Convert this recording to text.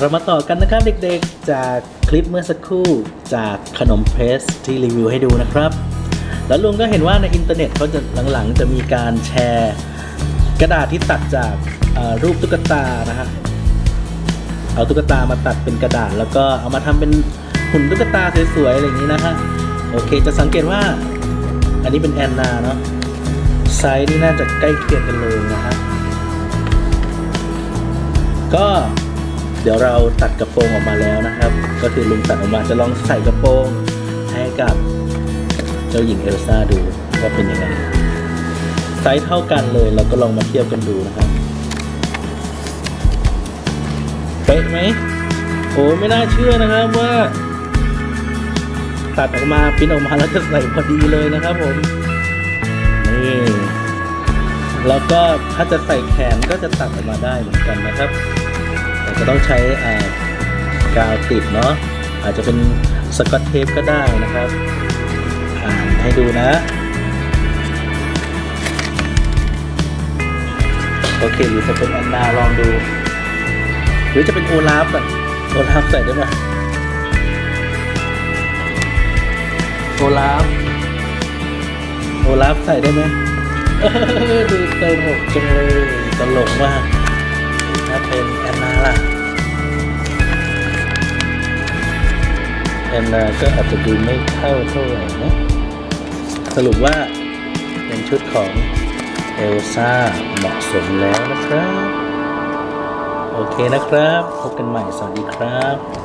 เรามาต่อกันนะครับเด็กๆ จากคลิปเมื่อสักครู่จากขนมเพรสที่รีวิวให้ดูนะครับ แล้วลุงก็เห็นว่าในอินเทอร์เน็ตเขาจะหลังๆ จะมีการแชร์กระดาษที่ตัดจากรูปตุ๊กตานะฮะเอาตุ๊กตามาตัดเป็นกระดาษ แล้วก็เอามาทำเป็นหุ่นตุ๊กตาสวยๆอะไรอย่างนี้นะฮะโอเคจะสังเกตว่าอันนี้เป็นแอนนาเนาะไซส์นี่น่าจะใกล้เคียงกันเลยนะฮะก็ เดี๋ยวเราตัดกระโปรงออกมาแล้วนะครับ ก็คือลุงตัดออกมาจะลองใส่กระโปรงให้กับเจ้าหญิงเอลซ่าดูว่าเป็นยังไงไซส์เท่ากันเลยเราก็ลองมาเทียบกันดูนะครับเป๊ะไหมโอ้ไม่น่าเชื่อนะครับว่า ตัดออกมาปิ้นออกมาแล้วจะใส่พอดีเลยนะครับผมนี่แล้วก็ถ้าจะใส่แขนก็จะตัดออกมาได้เหมือนกันนะครับ แต่จะต้องใช้กาวติดเนาะอาจจะเป็นสกอตเทปก็ได้นะครับอ่านให้ดูนะ โอเคหรือจะเป็นแอนนาลองดู หรือจะเป็นโอลาฟอะโอลาฟใส่ได้ไหมโอลาฟโอลาฟใส่ได้ไหมดูตลกจังเลยตลกมาก อนนาก็อาจจะดูไม่เข้าเท่าไหร่นะ สรุปว่าเป็นชุดของเอลซ่าเหมาะสมแล้วนะครับ โอเคนะครับ พบกันใหม่สวัสดีครับ